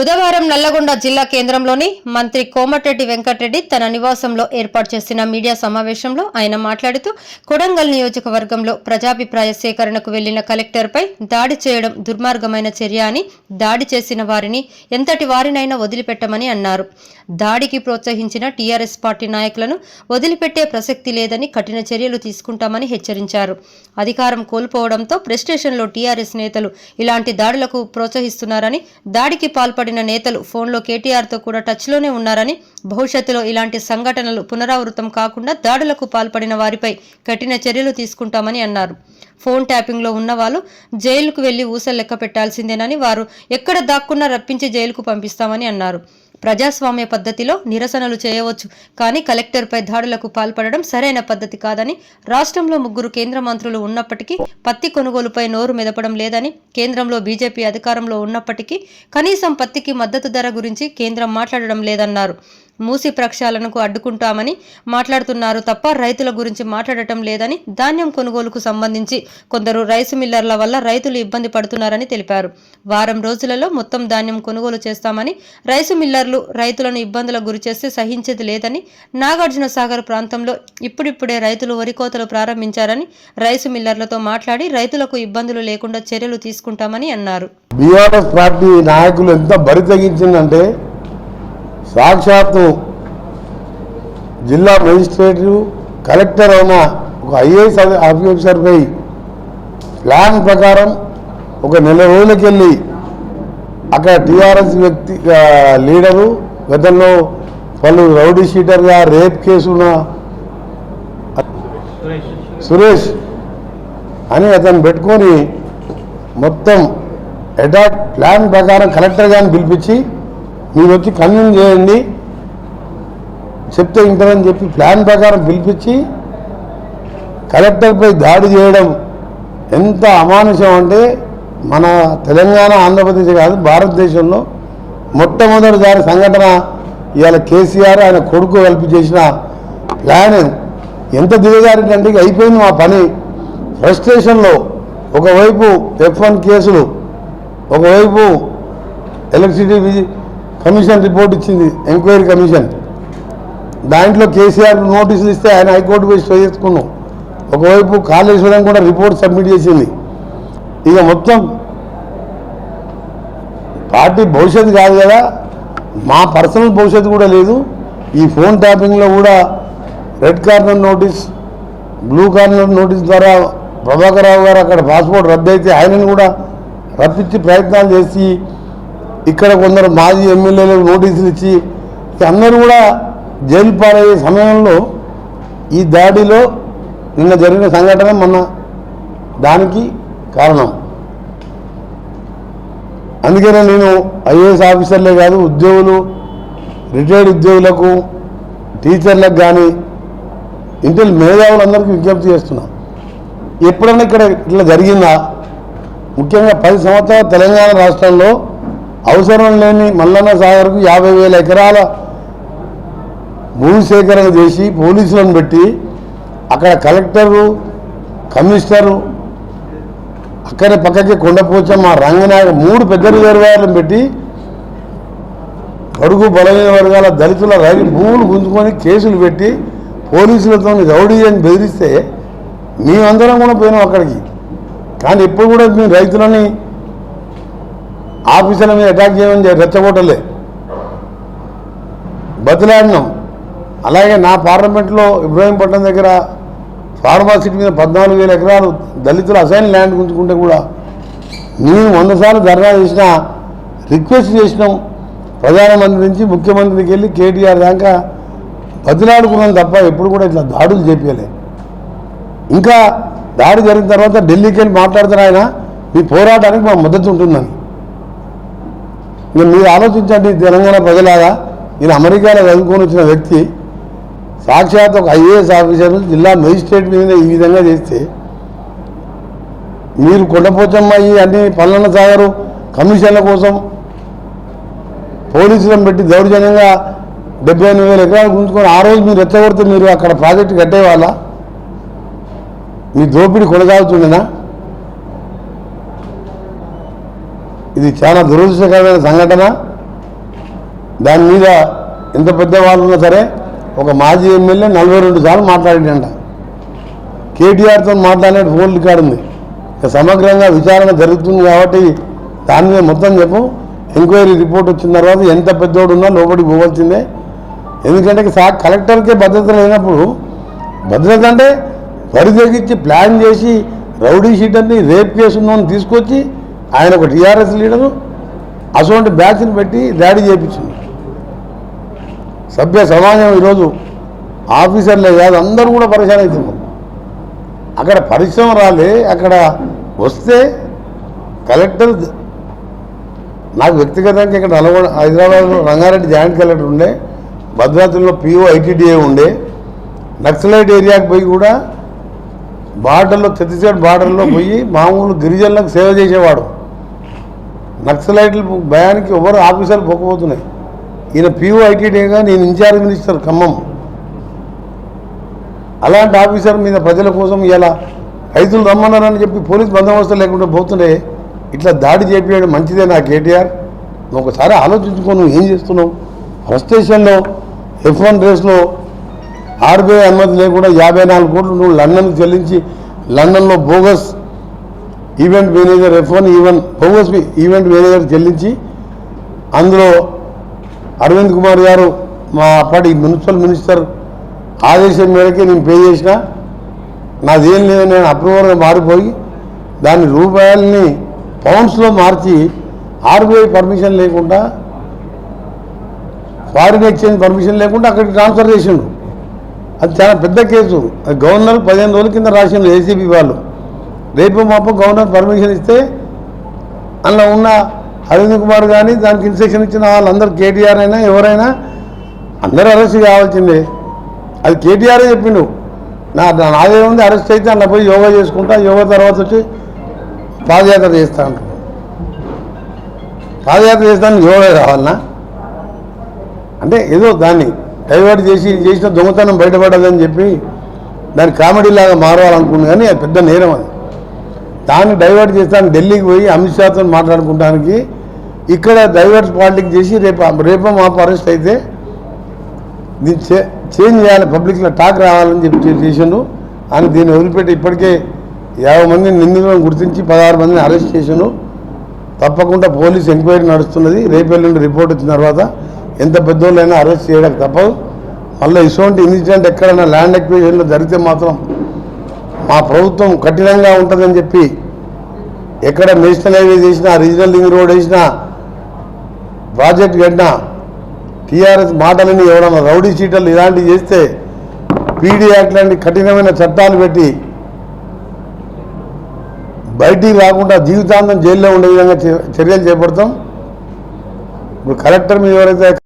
బుధవారం నల్లగొండ జిల్లా కేంద్రంలోని మంత్రి కోమటిరెడ్డి వెంకటరెడ్డి తన నివాసంలో ఏర్పాటు చేసిన మీడియా సమావేశంలో ఆయన మాట్లాడుతూ కొడంగల్ నియోజకవర్గంలో ప్రజాభిప్రాయ సేకరణకు వెళ్ళిన కలెక్టర్పై దాడి చేయడం దుర్మార్గమైన చర్య అని దాడి చేసిన వారిని ఎంతటి వారినైనా వదిలిపెట్టమని అన్నారు. దాడికి ప్రోత్సహించిన టీఆర్ఎస్ పార్టీ నాయకులను వదిలిపెట్టే ప్రసక్తి లేదని కఠిన చర్యలు తీసుకుంటామని హెచ్చరించారు. అధికారం కోల్పోవడంతో ప్రెస్టేషన్లో టీఆర్ఎస్ నేతలు ఇలాంటి దాడులకు ప్రోత్సహిస్తున్నారని దాడికి పడిన నేతలు ఫోన్లో కేటీఆర్తో కూడా టచ్లోనే ఉన్నారని భవిష్యత్తులో ఇలాంటి సంఘటనలు పునరావృతం కాకుండా దాడులకు పాల్పడిన వారిపై కఠిన చర్యలు తీసుకుంటామని అన్నారు. ఫోన్ ట్యాపింగ్లో ఉన్న వాళ్ళు జైలుకు వెళ్ళి ఊసలు లెక్క పెట్టాల్సిందేనని వారు ఎక్కడ దాక్కున్నా రప్పించి జైలుకు పంపిస్తామని అన్నారు. ప్రజాస్వామ్య పద్ధతిలో నిరసనలు చేయవచ్చు. కానీ కలెక్టర్పై దాడులకు పాల్పడడం సరైన పద్ధతి కాదని రాష్ట్రంలో ముగ్గురు కేంద్ర మంత్రులు ఉన్నప్పటికీ పత్తి కొనుగోలుపై నోరు మెదపడం లేదని కేంద్రంలో బీజేపీ అధికారంలో ఉన్నప్పటికీ కనీసం పత్తికి మద్దతు ధర గురించి కేంద్రం మాట్లాడడం లేదన్నారు. మూసి ప్రక్షాళనకు అడ్డుకుంటామని మాట్లాడుతున్నారు తప్ప రైతుల గురించి మాట్లాడటం లేదని ధాన్యం కొనుగోలుకు సంబంధించి కొందరు రైసు మిల్లర్ల వల్ల రైతులు ఇబ్బంది పడుతున్నారని తెలిపారు. వారం రోజులలో మొత్తం ధాన్యం కొనుగోలు చేస్తామని రైసు మిల్లర్లు రైతులను ఇబ్బందులకు గురిచేస్తే సహించేది లేదని నాగార్జున సాగర్ ప్రాంతంలో ఇప్పుడిప్పుడే రైతులు వరి కోతలు ప్రారంభించారని రైసు మిల్లర్లతో మాట్లాడి రైతులకు ఇబ్బందులు లేకుండా చర్యలు తీసుకుంటామని అన్నారు. బీఆర్ఎస్ పార్టీ నాయకులు ఎంత బరి తెగించిందంటే సాక్షాత్తు జిల్లా మెజిస్ట్రేట్ కలెక్టర్ అయిన ఒక ఐఏఎస్ ఆఫీసర్పై ప్లాన్ ప్రకారం ఒక నెల రోజులకెళ్ళి అక్కడ టీఆర్ఎస్ వ్యక్తి లీడరు గతంలో పలు రౌడీ షీటర్గా రేప్ కేసున్న సురేష్ అని అతను పెట్టుకొని మొత్తం అటాక్ ప్లాన్ ప్రకారం కలెక్టర్ గారిని పిలిపించి మీరు వచ్చి కన్విన్స్ చేయండి. చెప్తే వింటారని చెప్పి ప్లాన్ ప్రకారం పిలిపించి కలెక్టర్పై దాడి చేయడం ఎంత అమానుషం అంటే మన తెలంగాణ ఆంధ్రప్రదేశ్ కాదు భారతదేశంలో మొట్టమొదటిసారి సంఘటన ఇవాళ కేసీఆర్ ఆయన కొడుకు కలిపి చేసిన ప్లాన్. ఎంత దిగజారిందంటే అయిపోయింది మా పని. ఫ్రస్ట్రేషన్లో ఒకవైపు ఎఫ్ వన్ కేసులు ఒకవైపు ఎలక్ట్రిసిటీ కమిషన్ రిపోర్ట్ ఇచ్చింది ఎంక్వైరీ కమిషన్. దాంట్లో కేసీఆర్ నోటీసులు ఇస్తే ఆయన హైకోర్టు పోయి స్టే చేసుకున్నాం. ఒకవైపు కాళేశ్వరం కూడా రిపోర్ట్ సబ్మిట్ చేసింది. ఇక మొత్తం పార్టీ భవిష్యత్తు కాదు కదా మా పర్సనల్ భవిష్యత్తు కూడా లేదు. ఈ ఫోన్ ట్యాపింగ్లో కూడా red corner notice blue corner notice ద్వారా ప్రభాకర్ రావు గారు అక్కడ పాస్పోర్ట్ రద్దు అయితే ఆయనను కూడా రప్పించి ప్రయత్నాలు చేసి ఇక్కడ కొందరు మాజీ ఎమ్మెల్యేలకు నోటీసులు ఇచ్చి అందరూ కూడా జైలు పాలయ్యే సమయంలో ఈ దాడిలో నిన్న జరిగిన సంఘటన మొన్న దానికి కారణం. అందుకనే నేను ఐఏఎస్ ఆఫీసర్లే కాదు ఉద్యోగులు రిటైర్డ్ ఉద్యోగులకు టీచర్లకు కానీ ఇంటిల్ మేధావులందరికీ విజ్ఞప్తి చేస్తున్నా. ఎప్పుడన్నా ఇక్కడ ఇట్లా జరిగిందా? ముఖ్యంగా పది సంవత్సరాల తెలంగాణ రాష్ట్రంలో అవసరం లేని మల్లన్న సాగర్కు యాభై వేల ఎకరాల భూమి సేకరణ చేసి పోలీసులను పెట్టి అక్కడ కలెక్టరు కమిషనరు అక్కడే పక్కకి కొండపోచమ్మ రంగనాయక మూడు పెద్ద రిజర్వాయర్లను పెట్టి బడుగు బలమైన వర్గాల దళితుల రైలు భూములు గుంజుకొని కేసులు పెట్టి పోలీసులతో రౌడీ అని బెదిరిస్తే మేమందరం కూడా పోయినాం అక్కడికి. కానీ ఎప్పుడు కూడా మేము రైతులని ఆఫీసుల మీద అటాక్ చేయమని రెచ్చగొట్టలే. బతిలాడినాం. అలాగే నా పార్లమెంట్లో ఇబ్రాహీంపట్నం దగ్గర ఫార్మాసిటీ మీద పద్నాలుగు వేల ఎకరాలు దళితులు అసైన్ ల్యాండ్ గుంజుకుంటే కూడా నేను వంద సార్లు ధర్నా చేసిన రిక్వెస్ట్ చేసినాం. ప్రధానమంత్రి నుంచి ముఖ్యమంత్రికి వెళ్ళి కేటీఆర్ దాకా బతిలాడుకున్నాం తప్ప ఎప్పుడు కూడా ఇట్లా దాడులు చేపించలే ఇంకా దాడి జరిగిన తర్వాత ఢిల్లీకి వెళ్ళి మాట్లాడుతున్న ఆయన మీ పోరాటానికి మా మద్దతు ఉంటుందని. ఇక మీరు ఆలోచించండి తెలంగాణ ప్రజలాగా ఈయన అమెరికాలో చదువుకొని వచ్చిన వ్యక్తి సాక్షాత్ ఒక ఐఏఎస్ ఆఫీసర్ జిల్లా మెజిస్ట్రేట్ మీద ఈ విధంగా చేస్తే మీరు కొండపోచమ్మ ఈ అన్ని పల్లన సాగరు కమిషన్ల కోసం పోలీసులను పెట్టి దౌర్జన్యంగా డెబ్బై ఎనిమిది వేల ఎకరాలు గుంజుకొని ఆ రోజు మీరు రెచ్చగొడితే మీరు అక్కడ ప్రాజెక్టు కట్టేవాళ్ళ? మీ దోపిడీ కొనసాగుతుండేనా? ఇది చాలా దురదృష్టకరమైన సంఘటన. దాని మీద ఎంత పెద్ద వాళ్ళు సరే ఒక మాజీ ఎమ్మెల్యే నలభై రెండు సార్లు మాట్లాడిండంట. కేటీఆర్తో మాట్లాడే ఫోన్ రికార్డు ఉంది సమగ్రంగా విచారణ జరుగుతుంది కాబట్టి దాని మీద మొత్తం చెప్పు. ఎంక్వైరీ రిపోర్ట్ వచ్చిన తర్వాత ఎంత పెద్దోడు ఉన్నా లోపలికి పోవాల్సిందే. ఎందుకంటే సా కలెక్టర్కే భద్రత లేనప్పుడు భద్రత అంటే వరి తెగించి ప్లాన్ చేసి రౌడీ షీటర్ని రేప్ కేసు ఉన్నోని తీసుకొచ్చి ఆయన ఒక టీఆర్ఎస్ లీడరు అటువంటి బ్యాచ్ని పెట్టి దాడి చేయించింది సభ్య సమాజం ఈరోజు ఆఫీసర్లే కాదు అందరూ కూడా పరిశాన్ అవుతున్నారు. అక్కడ పరిశ్రమ రాలే అక్కడ వస్తే కలెక్టర్ నాకు వ్యక్తిగతంగా ఇక్కడ నల్గొండ హైదరాబాద్లో రంగారెడ్డి జాయింట్ కలెక్టర్ ఉండే భద్రాద్రిలో పిఓ ఐటీడీఏ ఉండే నక్సలైట్ ఏరియాకి పోయి కూడా బార్డర్లో ఛత్తీస్గఢ్ బార్డర్లో పోయి మామూలు గిరిజనులకు సేవ చేసేవాడు. నక్సలైట్ల భయానికి ఎవరు ఆఫీసర్లు పోకపోతున్నాయి ఈయన పిఓ ఐటీడీగా నేను ఇన్ఛార్జ్ మినిస్టర్ ఖమ్మం. అలాంటి ఆఫీసర్ మీద ప్రజల కోసం ఇలా రైతులు రమ్మన్నారని చెప్పి పోలీస్ బందోబస్తు లేకుండా పోతుండే ఇట్లా దాడి చేపించడం మంచిదే నా కేటీఆర్. నువ్వు ఒకసారి ఆలోచించుకో నువ్వు ఏం చేస్తున్నావు? ఫ్రస్ట్రేషన్లో ఎఫ్ వన్ రేస్లో ఆర్బీఐ అనుమతి లేకుండా యాభై నాలుగు కోట్లు నువ్వు లండన్కి చెల్లించి లండన్లో bogus event manager F one event event manager చెల్లించి అందులో అరవింద్ కుమార్ గారు మా అప్పటి మున్సిపల్ మినిస్టర్ ఆదేశం మేరకే నేను పే చేసిన. నాదేం లేదు నేను అప్రూవర్గా మారిపోయి దాని రూపాయలని పౌండ్స్లో మార్చి ఆర్బీఐ పర్మిషన్ లేకుండా ఫారిన్ ఎక్స్చేంజ్ పర్మిషన్ లేకుండా అక్కడికి ట్రాన్స్ఫర్ చేసిండు అది చాలా పెద్ద కేసు. అది గవర్నర్ పదిహేను రోజుల కింద రాసిండు ఏసీబీ వాళ్ళు. రేపు మాపం గవర్నర్ పర్మిషన్ ఇస్తే అందులో ఉన్న అరవింద్ కుమార్ కానీ దానికి ఇన్స్ట్రక్షన్ ఇచ్చిన వాళ్ళందరూ కేటీఆర్ అయినా ఎవరైనా అందరూ అరెస్ట్ కావాల్సిందే. అది కేటీఆర్ చెప్పిండు. నా నాదే ఉంది అరెస్ట్ అయితే అన్న పోయి యోగా చేసుకుంటా యోగా తర్వాత వచ్చి పాదయాత్ర చేస్తా పాదయాత్ర చేస్తాను యోగా కావాలన్నా అంటే ఏదో దాన్ని డైవర్ట్ చేసి చేసిన దొంగతనం బయటపడదని చెప్పి దాన్ని కామెడీ లాగా మారవాలనుకుంది కానీ అది పెద్ద నేరం అది. దాన్ని డైవర్ట్ చేస్తాను ఢిల్లీకి పోయి అమిత్ షాతో మాట్లాడుకోవడానికి ఇక్కడ డైవర్ట్ పాలిటిక్స్ చేసి రేపు రేపు మాపు అరెస్ట్ అయితే దీన్ని చే చేంజ్ చేయాలి పబ్లిక్లో టాక్ రావాలని చెప్పి చేశాను చేసిండు. అని దీన్ని వదిలిపెట్టి ఇప్పటికే యాభై మందిని నిందితులను గుర్తించి పదహారు మందిని అరెస్ట్ చేసిండు. తప్పకుండా పోలీస్ ఎంక్వైరీ నడుస్తున్నది. రేపు ఎల్లుండి రిపోర్ట్ వచ్చిన తర్వాత ఎంత పెద్దోళ్ళైనా అరెస్ట్ చేయడం తప్పదు. మళ్ళీ ఇటువంటి ఇన్సిడెంట్ ఎక్కడైనా ల్యాండ్ ఎక్విజన్లో జరిగితే మాత్రం మా ప్రభుత్వం కఠినంగా ఉంటుందని చెప్పి ఎక్కడ నేషనల్ హైవే చేసినా రీజనల్ లింక్ రోడ్ వేసినా ప్రాజెక్ట్ కట్టినా టీఆర్ఎస్ మాటలని ఎవడన్నా రౌడీ చీటలు ఇలాంటివి చేస్తే పీడీ యాక్ట్ లాంటి కఠినమైన చట్టాలు పెట్టి బయటికి రాకుండా జీవితాంతం జైల్లో ఉండే విధంగా చర్యలు చేపడతాం. ఇప్పుడు కలెక్టర్ మీద ఎవరైతే